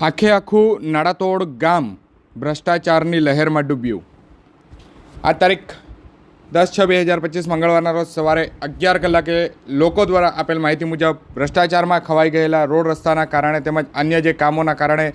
આખે આખું નાડાતોડ ગામ ભ્રષ્ટાચારની લહેરમાં ડૂબ્યું. આ તારીખ દસ છ બે હજાર પચીસ મંગળવારના રોજ સવારે અગિયાર કલાકે લોકો દ્વારા આપેલ માહિતી મુજબ ભ્રષ્ટાચારમાં ખવાઈ ગયેલા રોડ રસ્તાના કારણે તેમજ અન્ય જે કામોના કારણે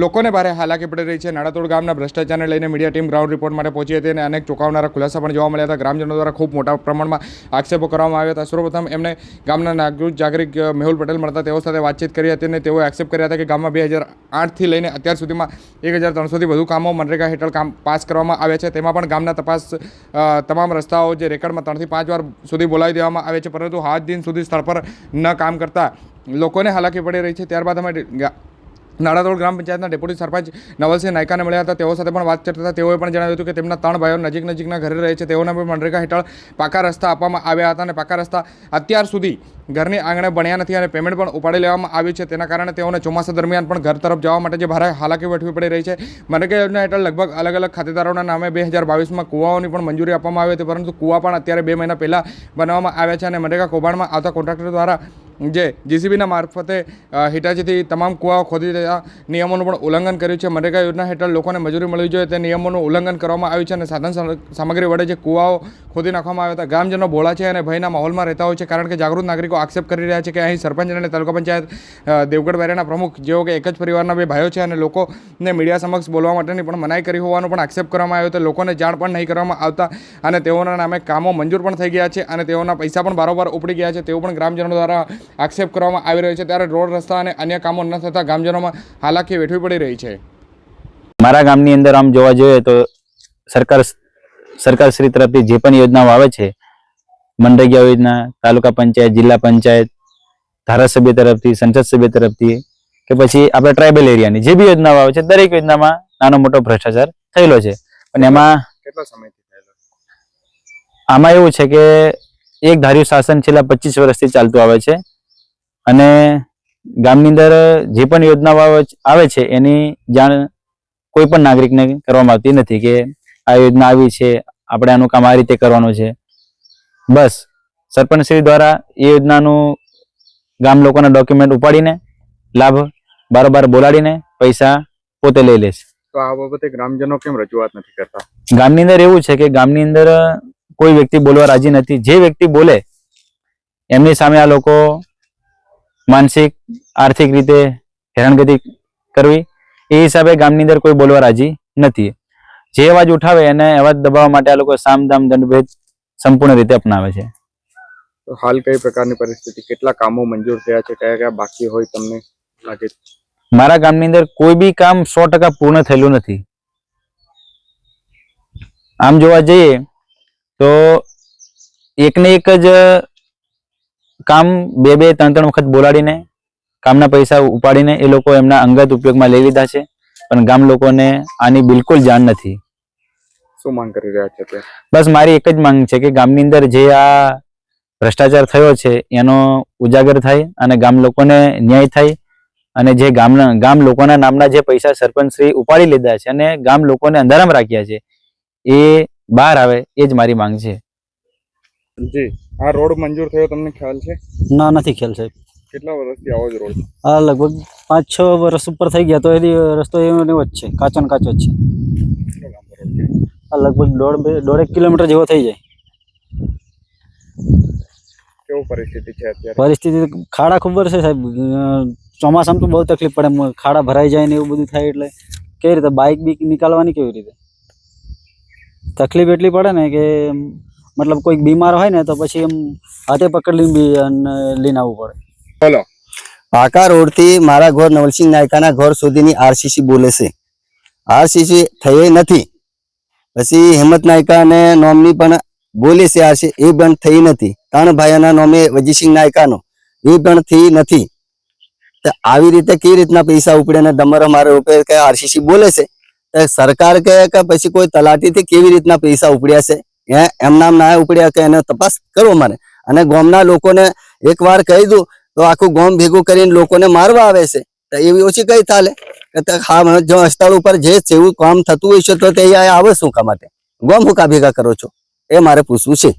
લોકોને ભારે હાલાકી પડી રહી છે. નાડાતોડ ગામના ભ્રષ્ટાચારને લઈને મીડિયા ટીમ ગ્રાઉન્ડ રિપોર્ટ માટે પહોંચી હતી અને અનેક ચોંકાવનારા ખુલાસા પણ જોવા મળ્યા હતા. ગ્રામજનો દ્વારા ખૂબ મોટા પ્રમાણમાં આક્ષેપો કરવામાં આવ્યા હતા. સર્વપ્રથમ એમને ગામના નાગરિક જાગરિક મેહુલ પટેલ મળતા તેઓ સાથે વાતચીત કરી હતી અને તેઓએ એક્સેપ્ટ કર્યા હતા કે ગામમાં બે હજાર આઠથી લઈને અત્યાર સુધીમાં એક હજાર ત્રણસોથી વધુ કામો મનરેગા હેઠળ કામ પાસ કરવામાં આવ્યા છે. તેમાં પણ ગામના તપાસ તમામ રસ્તાઓ જે રેકર્ડમાં ત્રણથી પાંચ વાર સુધી બોલાવી દેવામાં આવે છે. પરંતુ હાથ દિન સુધી સ્થળ પર ન કામ કરતા લોકોને હાલાકી પડી રહી છે. ત્યારબાદ અમે નાડાતોડ ગ્રામ પંચાયતના ડેપ્યુટી સરપંચ નવલસિંહ નાયકાને મળ્યા હતા. તેઓ સાથે પણ વાત કરતા તેઓએ પણ જણાવ્યું હતું કે તેમના ત્રણ ભાઈઓ નજીક નજીકના ઘરે રહે છે. તેઓને પણ મનરેગા હેઠળ પાકા રસ્તા આપવામાં આવ્યા હતા અને પાકા રસ્તા અત્યાર સુધી ઘરની આંગણે બન્યા નથી અને પેમેન્ટ પણ ઉપાડી લેવામાં આવ્યું છે. તેના કારણે તેઓને ચોમાસા દરમિયાન પણ ઘર તરફ જવા માટે જે ભારે હાલાકી વેઠવી પડી રહી છે. મનરેગા યોજના હેઠળ લગભગ અલગ અલગ ખાતેદારોના નામે બે હજાર બાવીસમાં કૂવાઓની પણ મંજૂરી આપવામાં આવી હતી, પરંતુ કુવા પણ અત્યારે બે મહિના પહેલાં બનાવવામાં આવ્યા છે અને મનરેગા કૌભાંડમાં આવતા કોન્ટ્રાક્ટર દ્વારા જે જીસીબીના મારફતે હિટાચીથી તમામ કુવાઓ ખોદી દેતા નિયમોનું પણ ઉલ્લંઘન કર્યું છે. મનરેગા યોજના હેઠળ લોકોને મજૂરી મળવી જોઈએ, તે નિયમોનું ઉલ્લંઘન કરવામાં આવ્યું છે અને સાધન સામગ્રી વડે જે કુવાઓ ખોદી નાખવામાં આવ્યા હતા ગ્રામજનો ભોળા છે અને ભયના માહોલમાં રહેતા હોય છે, કારણ કે જાગૃત નાગરિકો આક્ષેપ કરી રહ્યા છે કે અહીં સરપંચ અને તાલુકા પંચાયત દેવગઢ બેરાના પ્રમુખ, જેઓ કે એક જ પરિવારના બે ભાઈઓ છે અને લોકોને મીડિયા સમક્ષ બોલવા માટેની પણ મનાઈ કરી હોવાનો પણ આક્ષેપ કરવામાં આવ્યો હતો. લોકોને જાણ પણ નહીં કરવામાં આવતા અને તેઓના નામે કામો મંજૂર પણ થઈ ગયા છે અને તેઓના પૈસા પણ બારોબાર ઉપડી ગયા છે. તેઓ પણ ગ્રામજનો દ્વારા આક્ષેપ કરવામાં આવી રહ્યો છે ત્યારે રોડ રસ્તા અને અન્ય કામો ન થતાં ગામજનોમાં હાલાકી વેઠવી પડી રહી છે. મારા ગામની અંદર આમ જોવા જોઈએ તો સરકાર સરકાર શ્રી તરફથી જે પણ યોજનાઓ આવે છે મનરેગા યોજના તાલુકા પંચાયત જિલ્લા પંચાયત ધારાસભ્ય તરફથી સંસદ સભ્ય તરફથી કે પછી આપણે ટ્રાઇબલ એરિયાની જે બી યોજનાઓ આવે છે દરેક યોજનામાં નાનો મોટો ભ્રષ્ટાચાર થયેલો છે. અને એમાં કેટલા સમયથી થયેલો આમાં એવું છે કે એક ધાર્યું શાસન છેલ્લા પચીસ વર્ષથી ચાલતું આવે છે. અને ગામની અંદર જે પણ યોજનાઓ આવે છે- એની જાણ કોઈ પણ નાગરિકને કરવામાં આવતી નથી કે આ યોજના આવી છે આપણે આનું કામ આ રીતે કરવાનું છે. બસ સરપંચશ્રી દ્વારા એ યોજનાનું ગામ લોકોના ડોક્યુમેન્ટ ઉપાડીને લાભ બારોબાર બોલાડીને પૈસા પોતે લઈ લે છે તો આ બાબતે ગ્રામજનો કેમ રજૂઆત નથી કરતા? ગામની અંદર એવું છે કે ગામની અંદર કોઈ વ્યક્તિ બોલવા રાજી નથી. જે વ્યક્તિ બોલે એમની સામે આ લોકો માનસિક આર્થિક રીતે હેરાનગતિ કરવી એ હિસાબે ગામની અંદર કોઈ બોલવા રાજી નથી. જે અવાજ ઉઠાવે એને અવાજ દબાવવા માટે આ લોકો સામદામ દંડભેદ સંપૂર્ણ રીતે અપનાવે છે. તો હાલ કઈ પ્રકારની પરિસ્થિતિ? કેટલા કામો મંજૂર થયા છે? કયા કયા બાકી હોય તમને લાગે મારા ગામની અંદર કોઈ બી કામ સો ટકા પૂર્ણ થયેલું નથી. આમ જોવા જઈએ તો એકને એક જ કામ બે બે ત્રણ ત્રણ વખત બોલાડીને કામના પૈસા ઉપાડીને એ લોકો એમના અંગત ઉપયોગમાં લઈ લીધા છે. પણ ગામ લોકોને આની બિલકુલ જાણ નથી. શું માંગ કરી રહ્યા છે બસ મારી એક જ માંગ છે કે ગામની અંદર જે આ ભ્રષ્ટાચાર થયો છે એનો ઉજાગર થાય અને ગામ લોકોને ન્યાય થાય અને જે ગામના ગામ લોકોના નામના જે પૈસા સરપંચશ્રી ઉપાડી લીધા છે અને ગામ લોકોને અંધારામાં રાખ્યા છે એ બહાર આવે એ જ મારી માંગ છે. જી. આ રોડ મંજૂર થયો તમને ખ્યાલ છે? ના નથી ખ્યાલ સાહેબ. કેટલા વર્ષથી આવો જ રોડ આ લગભગ પાંચ છ વર્ષ ઉપર થઈ ગયા તો એની રસ્તો એનો એવો જ છે કાચો ને કાચો જ છે. આ લગભગ દોઢ દોઢેક કિલોમીટર જેવો થઈ જાય. કેવું પરિસ્થિતિ છે અત્યારે? પરિસ્થિતિ ખાડા ખબર છે સાહેબ. ચોમાસામાં તો બહુ તકલીફ પડે ખાડા ભરાઈ જાય ને એવું બધું થાય એટલે કેવી રીતે? બાઇક બીક નીકાળવાની કેવી રીતે? તકલીફ એટલી પડે ને કે મતલબ કોઈક બીમાર હોય ને તો પછી એમ હાથે પકડી બી લઈને આવવું પડે. બોલો. પાકા રોડથી મારા ઘર નવલસિંહ નાયકાના ઘર સુધીની આરસીસી બોલે છે. આરસીસી થઈ નથી. પછી હિંમત નાયકા અને નોમની પણ બોલે છે આરસી એ પણ થઈ નથી. ત્રણ ભાઈઓના નોમે વજીસિંહ નાયકાનો. એ પણ થઈ નથી. તો આવી રીતે કેવી રીતના પૈસા ઉપડે ને ડમર મારે રૂપે કે આરસીસી બોલે છે? તો સરકાર કહે કે પછી કોઈ તલાટીથી કેવી રીતના પૈસા ઉપડ્યા છે? એ એમના ના ઉપડ્યા કે એને તપાસ કરો મારે. અને ગામના લોકોને એકવાર કહી દઉં, તો આખું ગામ ભેગું કરીને લોકોને મારવા આવે છે. તો એવી ઓછી કઈ થાલે? કે હા જો સ્થળ ઉપર જે જેવું કામ થતું હોય છે, તો તે આવે શું કા માટે? ગામ હું કા ભેગા કરો છો? એ મારે પૂછવું છે.